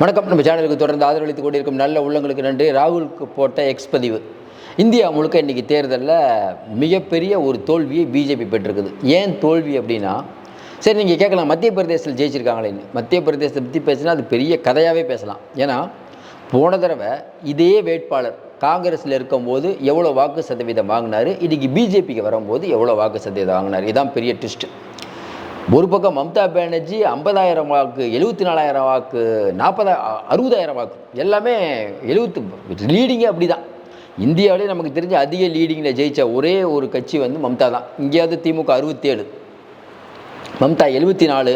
வணக்கம். நம்ம சேனலுக்கு தொடர்ந்து ஆதரவளித்து கொண்டிருக்கும் நல்ல உள்ளங்களுக்கு நன்றி. ராகுலுக்கு போட்ட எக்ஸ் பதிவு. இந்தியா முழுக்க இன்றைக்கி தேர்தலில் மிகப்பெரிய ஒரு தோல்வியை பிஜேபி பெற்றிருக்குது. ஏன் தோல்வி அப்படின்னா சரி நீங்கள் கேட்கலாம். மத்திய பிரதேசத்தில் ஜெயிச்சிருக்காங்களேன்னு மத்திய பிரதேசத்தை பற்றி பேசினா அது பெரிய கதையாகவே பேசலாம். ஏன்னா போன தடவை இதே வேட்பாளர் காங்கிரஸில் இருக்கும்போது எவ்வளோ வாக்கு சதவீதம் வாங்கினார்? இன்றைக்கி பிஜேபிக்கு வரும்போது எவ்வளோ வாக்கு சதவீதம் வாங்கினார்? இதுதான் பெரிய ட்விஸ்ட்டு ஒரு பக்கம் மம்தா பானர்ஜி ஐம்பதாயிரம் வாக்கு எழுபத்தி நாலாயிரம் வாக்கு நாற்பதா அறுபதாயிரம் வாக்கு. எல்லாமே எழுபத்து லீடிங்கே அப்படி தான் இந்தியாவிலே நமக்கு தெரிஞ்ச அதிக லீடிங்கில் ஜெயித்த ஒரே ஒரு கட்சி வந்து மம்தா தான். இங்கேயாவது திமுக அறுபத்தேழு மம்தா எழுபத்தி நாலு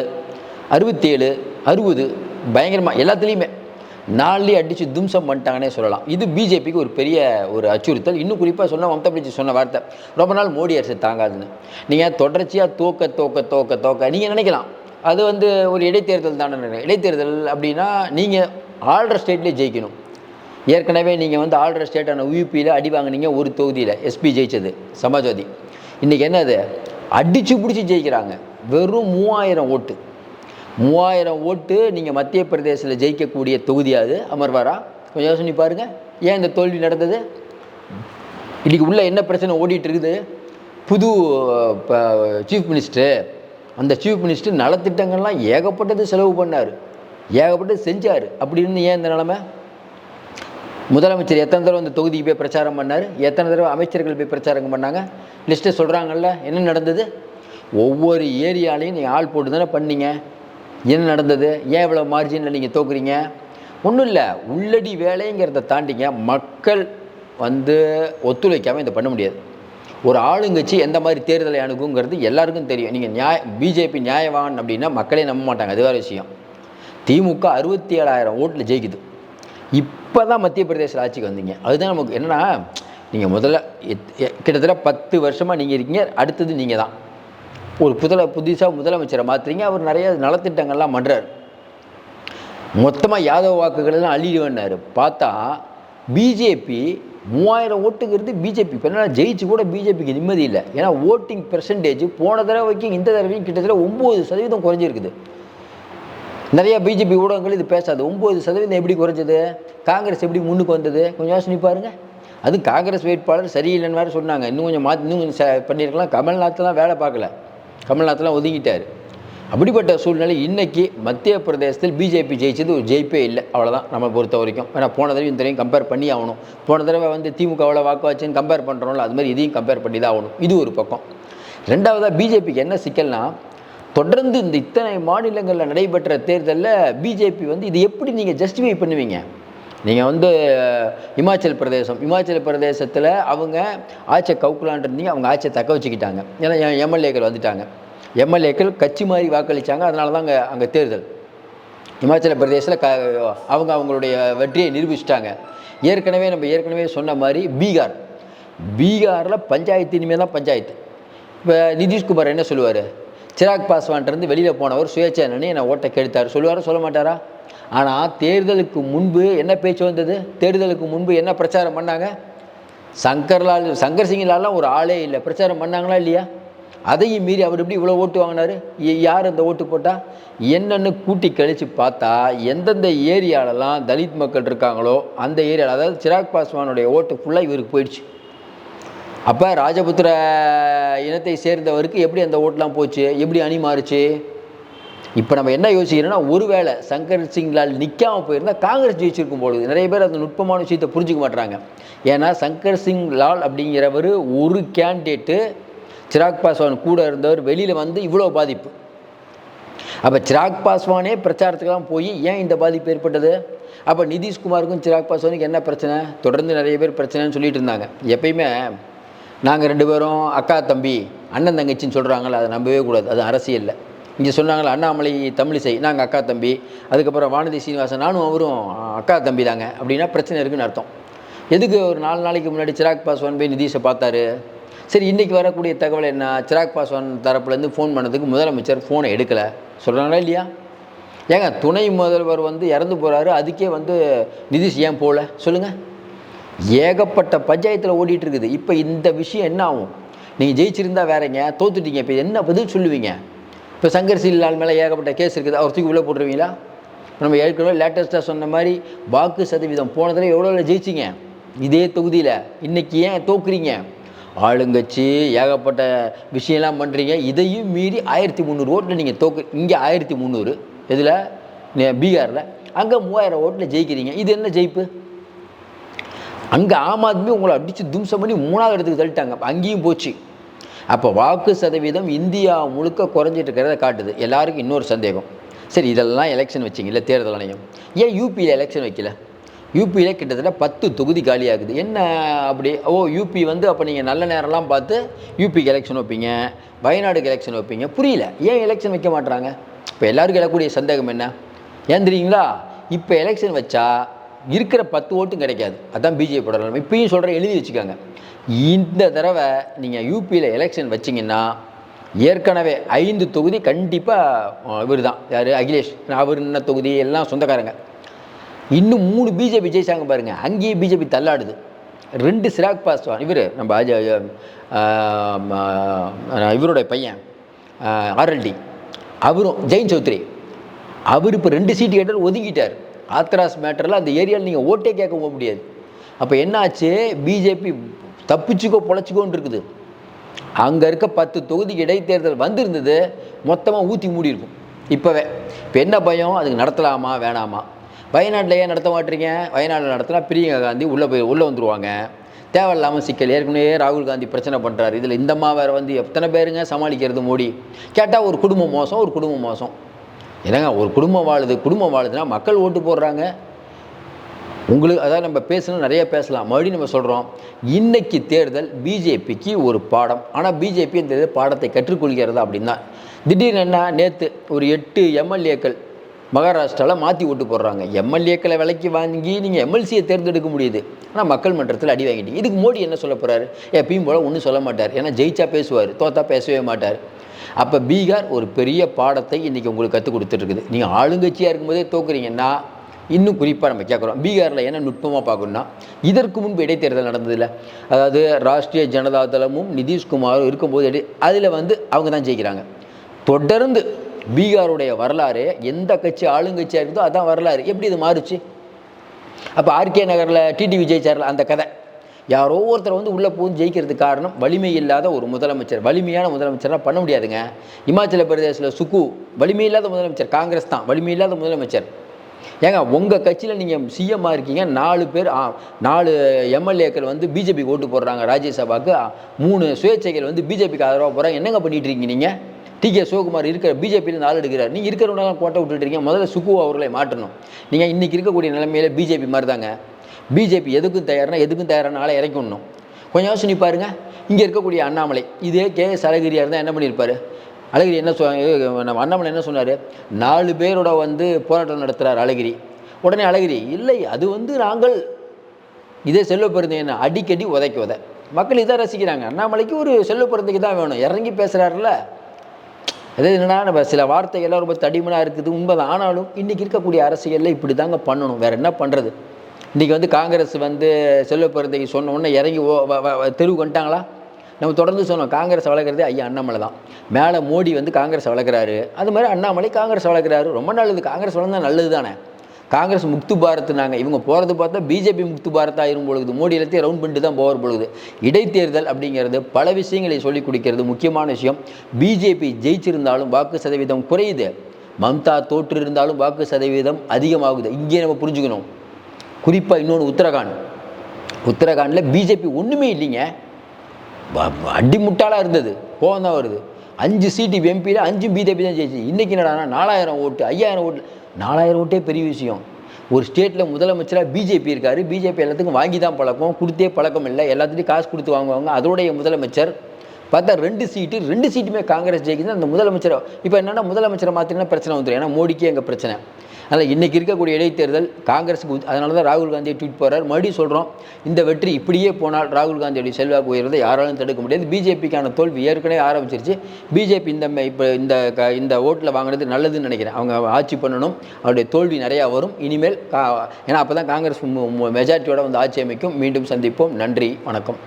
அறுபத்தேழு அறுபது பயங்கரமாக எல்லாத்துலேயுமே. நாளிலே அடித்து தும்சம் பண்ணிட்டாங்கன்னே சொல்லலாம். இது பிஜேபிக்கு ஒரு பெரிய ஒரு அச்சுறுத்தல். இன்னும் குறிப்பாக சொன்ன மம்தா பிடிச்சி சொன்ன வார்த்தை. ரொம்ப நாள் மோடி அரசு தாங்காதுன்னு. நீங்கள் தொடர்ச்சியாக தோக்க தோக்க தோக்க தோக்க நீங்கள் நினைக்கலாம். அது வந்து ஒரு இடைத்தேர்தல் தானே இடைத்தேர்தல் அப்படின்னா நீங்கள் ஆள்ற ஸ்டேட்லேயே ஜெயிக்கணும். ஏற்கனவே நீங்கள் வந்து ஆள்ற ஸ்டேட்டான யூபியில் அடி வாங்குனீங்க ஒரு தொகுதியில். எஸ்பி ஜெயிச்சது சமாஜ்வாதி. இன்றைக்கி என்னது? அடித்து பிடிச்சி ஜெயிக்கிறாங்க. வெறும் மூவாயிரம் ஓட்டு. மூவாயிரம் ஓட்டு நீங்கள் மத்திய பிரதேசத்தில் ஜெயிக்கக்கூடிய தொகுதியாது அமர்வாரா? கொஞ்சம் யோசனை பாருங்கள் ஏன் இந்த தோல்வி நடந்தது? இன்றைக்கி உள்ள என்ன பிரச்சனை ஓடிட்டு இருக்குது? புது சீஃப் மினிஸ்டர் அந்த சீஃப் மினிஸ்டர் நலத்திட்டங்கள்லாம் ஏகப்பட்டது செலவு பண்ணார். ஏகப்பட்டது செஞ்சார். அப்படின்னு ஏன் இந்த நிலமை? முதலமைச்சர் எத்தனை தடவை அந்த தொகுதிக்கு போய் பிரச்சாரம் பண்ணார்? எத்தனை தடவை அமைச்சர்கள் போய் பிரச்சாரம் பண்ணாங்க? லிஸ்ட்டை சொல்கிறாங்கல்ல என்ன நடந்தது? ஒவ்வொரு ஏரியாலையும் நீங்கள் ஆள் போட்டு தானே பண்ணீங்க. என்ன நடந்தது? ஏன் இவ்வளோ மார்ஜினில் நீங்கள் தோக்குறீங்க? ஒன்றும் இல்லை. உள்ளடி வேலைங்கிறத தாண்டிங்க மக்கள் வந்து ஒத்துழைக்காமல் இதை பண்ண முடியாது. ஒரு ஆளுங்கட்சி எந்த மாதிரி தேர்தலை அணுகுங்கிறது எல்லாருக்கும் தெரியும். நீங்கள் நியாய பிஜேபி நியாயவான் அப்படின்னா மக்களே நம்ப மாட்டாங்க. அது வேறு விஷயம். திமுக அறுபத்தி ஏழாயிரம் ஓட்டில் ஜெயிக்குது. இப்போ தான் மத்திய பிரதேச ஆட்சிக்கு வந்தீங்க. அதுதான் நமக்கு என்னென்னா நீங்கள் முதல்ல எத்- கிட்டத்தட்ட பத்து வருஷமாக நீங்கள் இருக்கீங்க. அடுத்தது நீங்கள் தான் ஒரு புதல புதுசாக முதலமைச்சரை மாற்றுறீங்க அவர் நிறைய நலத்திட்டங்கள்லாம் பண்ணுறார் மொத்தமாக யாதவ வாக்குகளெல்லாம் அள்ளிடுவேன்னாரு பார்த்தா பிஜேபி மூவாயிரம் ஓட்டுங்கிறது பிஜேபி இப்போ என்ன ஜெயிச்சு கூட பிஜேபிக்கு நிம்மதி இல்லை. ஏன்னா ஓட்டிங் பெர்சன்டேஜ் போன தடவைக்கும் இந்த தடவையும் கிட்டத்தட்ட ஒம்பது சதவீதம் குறைஞ்சிருக்குது. நிறையா பிஜேபி ஊடகங்கள் இது பேசாது. ஒம்பது சதவீதம் எப்படி குறைஞ்சது? காங்கிரஸ் எப்படி முன்னுக்கு வந்தது? கொஞ்சம் யோசனை பாருங்க. அது காங்கிரஸ் வேட்பாளர் சரியில்லைன்னு வேறு சொன்னாங்க. இன்னும் கொஞ்சம் மாற்றி இன்னும் கொஞ்சம் ச- பண்ணியிருக்கலாம். கமல்நாத்லாம் வேலை பார்க்கல. கமல்நாத்லாம் ஒதுங்கிட்டார். அப்படிப்பட்ட சூழ்நிலை இன்றைக்கி மத்திய பிரதேசத்தில் பிஜேபி ஜெயிச்சது ஒரு ஜெயிப்பே இல்லை. அவ்வளோதான் நம்ம பொறுத்த வரைக்கும். ஏன்னா போன தடவை இந்த தடவையும் கம்பேர் பண்ணி ஆகணும். போன தடவை வந்து திமுக அவ்வளோ வாக்கு வச்சுன்னு கம்பேர் பண்ணுறோம்ல அது மாதிரி இதையும் கம்பேர் பண்ணி தான் ஆகணும். இது ஒரு பக்கம். ரெண்டாவதாக பிஜேபிக்கு என்ன சிக்கல்னா தொடர்ந்து இந்த இத்தனை மாநிலங்களில் நடைபெற்ற தேர்தலில் பிஜேபி வந்து இது எப்படி நீங்கள் ஜஸ்டிஃபை பண்ணுவீங்க? நீங்கள் வந்து இமாச்சல் பிரதேசம். இமாச்சல பிரதேசத்தில் அவங்க ஆட்சியை கவுக்கலான் இருந்தீங்க அவங்க ஆட்சியை தக்க வச்சுக்கிட்டாங்க. ஏன்னா எம்எல்ஏக்கள் வந்துட்டாங்க. எம்எல்ஏக்கள் கட்சி மாதிரி வாக்களித்தாங்க அதனால தான் அங்கே அங்கே தேர்தல். இமாச்சல பிரதேசத்தில் க அவங்க அவங்களுடைய வெற்றியை நிரூபிச்சிட்டாங்க. ஏற்கனவே நம்ம ஏற்கனவே சொன்ன மாதிரி பீகார். பீகாரில் பஞ்சாயத்து இனிமேல் தான் பஞ்சாயத்து. இப்போ நிதிஷ்குமார் என்ன சொல்லுவார்? சிராக் பாஸ்வான்ட்டு வெளியில் போனவர் சுயேட்சைன்னு என்னை ஓட்டை கெடுத்தார். சொல்லுவாரா சொல்ல மாட்டாரா? ஆனால் தேர்தலுக்கு முன்பு என்ன பேச்சு வந்தது? தேர்தலுக்கு முன்பு என்ன பிரச்சாரம் பண்ணாங்க? சங்கர்லால் சங்கர் சிங்லாலாம் ஒரு ஆளே இல்லை. பிரச்சாரம் பண்ணாங்களா இல்லையா? அதையும் மீறி அவர் எப்படி இவ்வளோ ஓட்டு வாங்கினாரு? யார் அந்த ஓட்டு போட்டால் என்னென்னு கூட்டி கழித்து பார்த்தா எந்தெந்த ஏரியாலலாம் தலித் மக்கள் இருக்காங்களோ அந்த ஏரியாவில் அதாவது சிராக் பாஸ்வானுடைய ஓட்டு ஃபுல்லாக இவருக்கு போயிடுச்சு. அப்போ ராஜபுத்திர இனத்தை சேர்ந்தவருக்கு எப்படி அந்த ஓட்டெலாம் போச்சு? எப்படி அணி மாறுச்சு? இப்போ நம்ம என்ன யோசிக்கிறோம்னா ஒருவேளை சங்கர் சிங் லால் போயிருந்தால் காங்கிரஸ் ஜெயிச்சிருக்கும் பொழுது நிறைய பேர் அந்த நுட்பமான விஷயத்தை புரிஞ்சுக்க மாட்டுறாங்க ஏன்னா சங்கர் சிங் லால் அப்படிங்கிறவர் ஒரு கேண்டிடேட்டு சிராக் பாஸ்வான் கூட இருந்தவர் வெளியில் வந்து இவ்வளோ பாதிப்பு. அப்போ சிராக் பாஸ்வானே பிரச்சாரத்துக்கெல்லாம் போய் ஏன் இந்த பாதிப்பு ஏற்பட்டது? அப்போ நிதிஷ்குமாருக்கும் சிராக் பாஸ்வானுக்கு என்ன பிரச்சனை? தொடர்ந்து நிறைய பேர் பிரச்சனைன்னு சொல்லிட்டு இருந்தாங்க. எப்பயுமே நாங்கள் ரெண்டு பேரும் அக்கா தம்பி அண்ணன் தங்கச்சின்னு சொல்கிறாங்களே அதை நம்பவே கூடாது. அது அரசியலில். இங்கே சொன்னாங்களே அண்ணாமலை தமிழிசை நாங்கள் அக்கா தம்பி. அதுக்கப்புறம் வானதி சீனிவாசன் நானும் அவரும் அக்கா தம்பி தாங்க. அப்படின்னா பிரச்சனை இருக்குன்னு அர்த்தம். எதுக்கு ஒரு நாலு நாளைக்கு முன்னாடி சிராக் பாஸ்வான் போய் நிதிஷை பார்த்தாரு? சரி இன்றைக்கி வரக்கூடிய தகவல் என்ன? சிராக் பாஸ்வான் தரப்புலேருந்து ஃபோன் பண்ணதுக்கு முதலமைச்சர் ஃபோனை எடுக்கலை. சொல்கிறாங்களா இல்லையா? ஏங்க துணை முதல்வர் வந்து இறந்து போகிறாரு அதுக்கே வந்து நிதிஷ் ஏன் போகல சொல்லுங்கள் ஏகப்பட்ட பஞ்சாயத்தில் ஓடிட்டு இருக்குது. இப்போ இந்த விஷயம் என்ன ஆகும்? நீங்கள் ஜெயிச்சிருந்தா வேறங்க தோத்துட்டீங்க. இப்போ என்ன பதில் சொல்லுவீங்க? இப்போ சங்கர் சீலால் மேலே ஏகப்பட்ட கேஸ் இருக்குது. அவர் தூக்கி உள்ளே போட்டுருவீங்களா? நம்ம ஏற்கனவே லேட்டஸ்ட்டாக சொன்ன மாதிரி வாக்கு சதவீதம் போன தடவை எவ்வளோ ஜெயிச்சிங்க? இதே தொகுதியில். இன்றைக்கி ஏன் தோக்குறீங்க? ஆளுங்கட்சி ஏகப்பட்ட விஷயம்லாம் பண்ணுறீங்க இதையும் மீறி ஆயிரத்தி முந்நூறு ஓட்டில் நீங்கள் தோக்கு இங்கே ஆயிரத்தி முந்நூறு. இதில் பீகாரில். அங்கே மூவாயிரம் ஓட்டில் ஜெயிக்கிறீங்க. இது என்ன ஜெயிப்பு? அங்கே ஆம் ஆத்மி உங்களை அடித்து தும்சம் பண்ணி மூணாவது இடத்துக்கு தள்ளிட்டாங்க. அப்ப அங்கேயும் போச்சு. அப்போ வாக்கு சதவீதம் இந்தியா முழுக்க குறைஞ்சிட்டு இருக்கிறத காட்டுது. எல்லாருக்கும் இன்னொரு சந்தேகம். சரி இதெல்லாம் எலெக்ஷன் வச்சிங்கல்ல தேர்தல் ஆணையம். ஏன் யூபியில் எலெக்ஷன் வைக்கல? யூபியில் கிட்டத்தட்ட பத்து தொகுதி காலியாகுது என்ன அப்படி? ஓ யூபி வந்து அப்போ நீங்கள் நல்ல நேரம்லாம் பார்த்து யூபிக்கு எலெக்ஷன் வைப்பீங்க வயநாடுக்கு எலெக்ஷன் வைப்பீங்க. புரியல. ஏன் எலெக்ஷன் வைக்க மாட்றாங்க? இப்போ எல்லாருக்கும் எழக்கூடிய சந்தேகம் என்ன? ஏன் தெரியுங்களா? இப்போ எலெக்ஷன் வச்சா இருக்கிற பத்து ஓட்டும் கிடைக்காது. அதான் பிஜேபியோட நிலைமை இப்பயும் சொல்கிற எழுதி வச்சுக்கோங்க. இந்த தடவை நீங்கள் யூபியில் எலெக்ஷன் வச்சிங்கன்னா ஏற்கனவே ஐந்து தொகுதி கண்டிப்பாக இவர் தான் யார்? அகிலேஷ் அவர் என்ன தொகுதி எல்லாம் சொந்தக்காரங்க. இன்னும் மூணு பிஜேபி ஜெயிச்சாங்க பாருங்கள் அங்கேயே பிஜேபி தள்ளாடுது. ரெண்டு சிராக் பாஸ்வான் இவர் நம்ம அஜ இவருடைய பையன் ஆர்எல்டி அவரும் ஜெயின் சௌத்ரி. அவர் இப்போ ரெண்டு சீட்டு கேட்டால் ஒதுங்கிட்டார். ஆத்ராஸ் மேட்டரில் அந்த ஏரியாவில் நீங்கள் ஓட்டே கேட்க போக முடியாது. அப்போ என்னாச்சு? பிஜேபி தப்பிச்சுக்கோ பொழைச்சிக்கோன்னு இருக்குது. அங்கே இருக்க பத்து தொகுதி இடைத்தேர்தல் வந்திருந்தது மொத்தமாக ஊற்றி மூடி இருக்கும். இப்போவே. இப்போ என்ன பயம்? அதுக்கு நடத்தலாமா? வேணாமா? வயநாட்டில் ஏன் நடத்த மாட்டீங்க? வயநாட்டில் நடத்தினா பிரியங்கா காந்தி உள்ளே போய் உள்ளே வந்துருவாங்க. தேவையில்லாமல் சிக்கல். ஏற்கனவே ராகுல் காந்தி பிரச்சனை பண்ணுறாரு இதில் இந்த அம்மா வேறு வந்து எத்தனை பேருங்க சமாளிக்கிறது மோடி? கேட்டால் ஒரு குடும்பம் மோசம் ஒரு குடும்பம் மோசம். என்னங்க ஒரு குடும்பம் வாழுது குடும்பம் வாழுதுன்னா மக்கள் ஓட்டு போடுறாங்க. உங்களுக்கு அதாவது நம்ம பேசணும் நிறைய பேசலாம். மறுபடியும் நம்ம சொல்கிறோம் இன்னைக்கு தேர்தல் பிஜேபிக்கு ஒரு பாடம். ஆனால் பிஜேபி இந்த பாடத்தை கற்றுக்கொள்கிறதா அப்படின்னா திடீர்னு என்ன நேற்று ஒரு எட்டு எம்எல்ஏக்கள் மகாராஷ்டிராவில் மாற்றி ஓட்டு போடுறாங்க. எம்எல்ஏக்களை விலைக்கு வாங்கி நீங்கள் எம்எல்சியை தேர்ந்தெடுக்க முடியுது. ஆனால் மக்கள் மன்றத்தில் அடி வாங்கிட்டீங்க. இதுக்கு மோடி என்ன சொல்ல போகிறாரு எப்பயும் போல் ஒன்றும் சொல்ல மாட்டார். ஏன்னா ஜெயிச்சா பேசுவார் தோத்தா பேசவே மாட்டார். அப்போ பீகார் ஒரு பெரிய பாடத்தை இன்றைக்கி உங்களுக்கு கற்றுக் கொடுத்துட்ருக்குது நீங்கள் ஆளுங்கட்சியாக இருக்கும்போதே தோக்குறீங்கன்னா இன்னும் குறிப்பாக நம்ம கேட்குறோம் பீகாரில் என்ன நுட்பமாக பார்க்கணும்னா இதற்கு முன்பு இடைத்தேர்தல் நடந்ததில்ல அதாவது ராஷ்ட்ரிய ஜனதா தளமும் நிதிஷ்குமாரும் இருக்கும்போது இடை அதில் வந்து அவங்க தான் ஜெயிக்கிறாங்க. தொடர்ந்து பீகாருடைய வரலாறு எந்த கட்சி ஆளுங்கட்சியாக இருக்குதோ அதான் வரலாறு. எப்படி இது மாறுச்சு? அப்போ ஆர்கே நகரில் டிடி விஜய் அந்த கதை. யாரோ ஒருத்தர் வந்து உள்ளே போய் ஜெயிக்கிறதுக்கு காரணம் வலிமை இல்லாத ஒரு முதலமைச்சர். வலிமையான முதலமைச்சர்லாம் பண்ண முடியாதுங்க. இமாச்சல பிரதேசில் சுக்கு வலிமை இல்லாத முதலமைச்சர். காங்கிரஸ் தான் வலிமை இல்லாத முதலமைச்சர். ஏங்க உங்கள் கட்சியில் நீங்கள் சிஎம்மாக இருக்கீங்க நாலு பேர் நாலு எம்எல்ஏக்கள் வந்து பிஜேபிக்கு ஓட்டு போடுறாங்க ராஜ்யசபாவுக்கு மூணு சுயேட்சைகள் வந்து பிஜேபிக்கு ஆதரவாக போகிறாங்க என்னங்க பண்ணிட்டு இருக்கீங்க நீங்கள் டி கே சிவகுமார் இருக்கிற பிஜேபியில் ஆள் எடுக்கிறார். நீங்கள் இருக்கிறவங்களாம் கோட்டை விட்டுட்டுருக்கீங்க முதல்ல சுக்கு அவர்களை மாற்றணும். நீங்கள் இன்றைக்கி இருக்கக்கூடிய நிலைமையில பிஜேபி மாதிரி தாங்க பிஜேபி எதுக்கும் தயார்னா எதுக்கும் தயாரான ஆளை இறக்கணும் கொஞ்சம் யோசனை பாருங்கள் இங்கே இருக்கக்கூடிய அண்ணாமலை இதே கே எஸ் அழகிரியாக இருந்தால் என்ன பண்ணியிருப்பாரு? அழகிரி என்ன சொ நம்ம அண்ணாமலை என்ன சொன்னார்? நாலு பேரோட வந்து போராட்டம் நடத்துகிறார் அழகிரி. உடனே அழகிரி இல்லை அது வந்து நாங்கள் இதே செல்வ பெருந்தை அடிக்கடி உதைக்க உதை. மக்கள் இதை ரசிக்கிறாங்க. அண்ணாமலைக்கு ஒரு செல்வ பெருந்தைக்கு தான் வேணும். இறங்கி பேசுகிறாருல அது என்னன்னா நம்ம சில வார்த்தைகள்லாம் ரொம்ப தடிமனாக இருக்குது. உண்மைதான். ஆனாலும் இன்றைக்கி இருக்கக்கூடிய அரசியலில் இப்படி தாங்க பண்ணணும். வேறு என்ன பண்ணுறது இன்றைக்கி வந்து காங்கிரஸ் வந்து செல்வ பெருந்தைக்கு சொன்ன உடனே இறங்கி ஓ- வ- வந்துட்டாங்களா? நம்ம தொடர்ந்து சொன்னோம் காங்கிரஸ் வளர்க்குறதே ஐயா அண்ணாமலை தான். மேலே மோடி வந்து காங்கிரஸ் வளர்க்குறாரு. அது மாதிரி அண்ணாமலை காங்கிரஸ் வளர்க்குறாரு. ரொம்ப நல்லது. காங்கிரஸ் வளர்ந்தால் நல்லது தானே? காங்கிரஸ் முக்து பாரத்னாங்க. இவங்க போகிறது பார்த்தா பிஜேபி முக்து பாரத் ஆயிரும் பொழுது. மோடி எல்லாத்தையும் ரவுண்ட் பண்ணிட்டு தான் போகிற பொழுது. இடைத்தேர்தல் அப்படிங்கிறது பல விஷயங்களை சொல்லிக் கொடுக்கிறது முக்கியமான விஷயம். பிஜேபி ஜெயிச்சிருந்தாலும் வாக்கு சதவீதம் குறையுது. மம்தா தோற்று இருந்தாலும் வாக்கு சதவீதம் அதிகமாகுது. இங்கே நம்ம புரிஞ்சுக்கணும். குறிப்பாக இன்னொன்று உத்தரகாண்ட். உத்தரகாண்டில் பிஜேபி ஒன்றுமே இல்லைங்க. அடி முட்டாளாக இருந்தது. கோவம் தான் வருது. அஞ்சு சீட்டு எம்பியில் அஞ்சு பிஜேபி தான் ஜெயிச்சு இன்றைக்கி என்னடானா நாலாயிரம் ஓட்டு ஐயாயிரம் ஓட்டு நாலாயிரம் ஓட்டே பெரிய விஷயம். ஒரு ஸ்டேட்டில் முதலமைச்சராக பிஜேபி இருக்கார். பிஜேபி எல்லாத்துக்கும் வாங்கி தான் பழக்கம் கொடுத்தே பழக்கம் இல்லை. எல்லாத்துலேயும் காசு கொடுத்து வாங்குவாங்க. அதோடைய முதலமைச்சர் பார்த்தா ரெண்டு சீட்டு ரெண்டு சீட்டுமே காங்கிரஸ் ஜெயிக்குது அந்த முதலமைச்சர் இப்போ என்னென்னா முதலமைச்சரை மாற்றினா பிரச்சனை வந்துடும் ஏன்னா மோடிக்கே எங்கள் பிரச்சனை. அதனால் இன்றைக்கி இருக்கக்கூடிய இடைத்தேர்தல் காங்கிரஸுக்கு அதனால தான் ராகுல் காந்தியை ட்வீட் போகிறார் மறுபடியும் சொல்கிறோம் இந்த வெற்றி இப்படியே போனால் ராகுல் காந்தியுடைய செல்வாக்கு உயர்வதை யாராலும் தடுக்க முடியாது. பிஜேபிக்கான தோல்வி ஏற்கனவே ஆரம்பிச்சிருச்சு. பிஜேபி இந்த இப்போ இந்த க இந்த ஓட்டில் வாங்கினது நல்லதுன்னு நினைக்கிறேன். அவங்க ஆட்சி பண்ணணும் அவருடைய தோல்வி நிறையா வரும். இனிமேல் கா ஏன்னா அப்போ தான் காங்கிரஸ் மெஜாரிட்டியோட வந்து ஆட்சி அமைக்கும். மீண்டும் சந்திப்போம். நன்றி வணக்கம்.